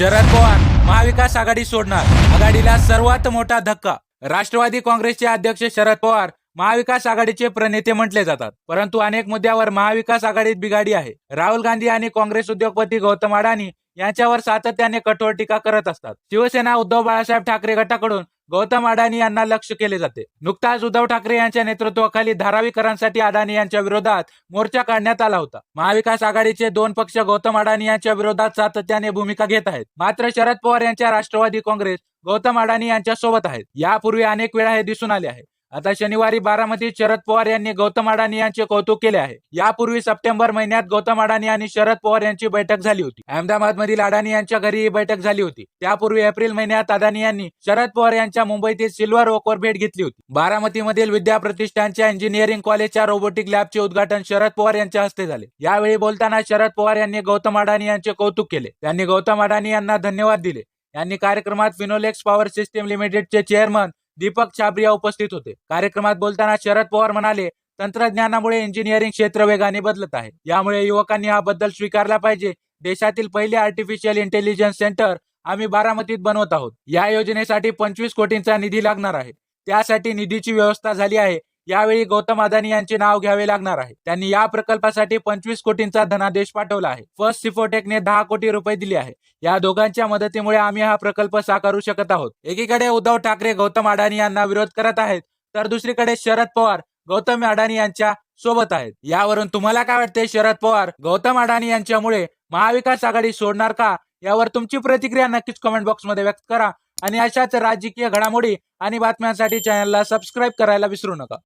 शरद पवार महाविकास आघाडी सोडणार. आघाडीला सर्वात मोठा धक्का. राष्ट्रवादी काँग्रेसचे अध्यक्ष शरद पवार महाविकास आघाडीचे प्रणेते म्हटले जातात. परंतु अनेक मुद्द्यावर महाविकास आघाडीत बिघाडी आहे. राहुल गांधी आणि काँग्रेस उद्योगपती गौतम अडाणी यांच्यावर सातत्याने कठोर टीका करत असतात. शिवसेना उद्धव बाळासाहेब ठाकरे गटाकडून गौतम अडाणी यांना लक्ष केले जाते. नुकताच उद्धव ठाकरे यांच्या नेतृत्वाखाली धारावीकरांसाठी अडाणी यांच्या विरोधात मोर्चा काढण्यात आला होता. महाविकास आघाडीचे दोन पक्ष गौतम अडाणी यांच्या विरोधात सातत्याने भूमिका घेत आहेत. मात्र शरद पवार यांच्या राष्ट्रवादी काँग्रेस गौतम अडाणी यांच्या सोबत आहेत. यापूर्वी अनेक वेळा हे दिसून आले आहे. आता शनिवारी बारामतीत शरद पवार यांनी गौतम अडाणी यांचे कौतुक केले आहे. यापूर्वी सप्टेंबर महिन्यात गौतम अडाणी आणि शरद पवार यांची बैठक झाली होती. अहमदाबाद मधील अडाणी यांच्या घरी ही बैठक झाली होती. त्यापूर्वी एप्रिल महिन्यात अडाणी यांनी शरद पवार यांच्या मुंबईतील सिल्वर ओकवर भेट घेतली होती. बारामतीमधील विद्या प्रतिष्ठानच्या इंजिनिअरिंग कॉलेजच्या रोबोटिक लॅबचे उद्घाटन शरद पवार यांच्या हस्ते झाले. यावेळी बोलताना शरद पवार यांनी गौतम अडाणी यांचे कौतुक केले. त्यांनी गौतम अडाणी यांना धन्यवाद दिले. यांनी कार्यक्रमात फिनोलेक्स पॉवर सिस्टीम लिमिटेडचे चेअरमन दीपक छाबरिया उपस्थित होते. कार्यक्रमात बोलताना शरद पवार म्हणाले तंत्रज्ञानामुळे इंजिनिअरिंग क्षेत्र वेगाने बदलत आहे. यामुळे युवकांनी हा बद्दल स्वीकारला पाहिजे. देशातील पहिले आर्टिफिशियल इंटेलिजन्स सेंटर आम्ही बारामतीत बनवत आहोत. या योजनेसाठी पंचवीस कोटींचा निधी लागणार आहे. त्यासाठी निधीची व्यवस्था झाली आहे. यावेळी गौतम अदानी यांचे नाव घ्यावे लागणार आहे. त्यांनी या प्रकल्पासाठी पंचवीस कोटींचा धनादेश पाठवला आहे. फर्स्ट सिफोटेकने दहा कोटी रुपये दिले आहे. या दोघांच्या मदतीमुळे आम्ही हा प्रकल्प साकारू शकत आहोत. एकीकडे उद्धव ठाकरे गौतम अडाणी यांना विरोध करत आहेत तर दुसरीकडे शरद पवार गौतम अडाणी यांच्या सोबत आहेत. यावरून तुम्हाला काय वाटते शरद पवार गौतम अडाणी यांच्यामुळे महाविकास आघाडी सोडणार का? यावर तुमची प्रतिक्रिया नक्कीच कमेंट बॉक्समध्ये व्यक्त करा. आणि अशाच राजकीय घडामोडी आणि बातम्यांसाठी चॅनलला सबस्क्राईब करायला विसरू नका.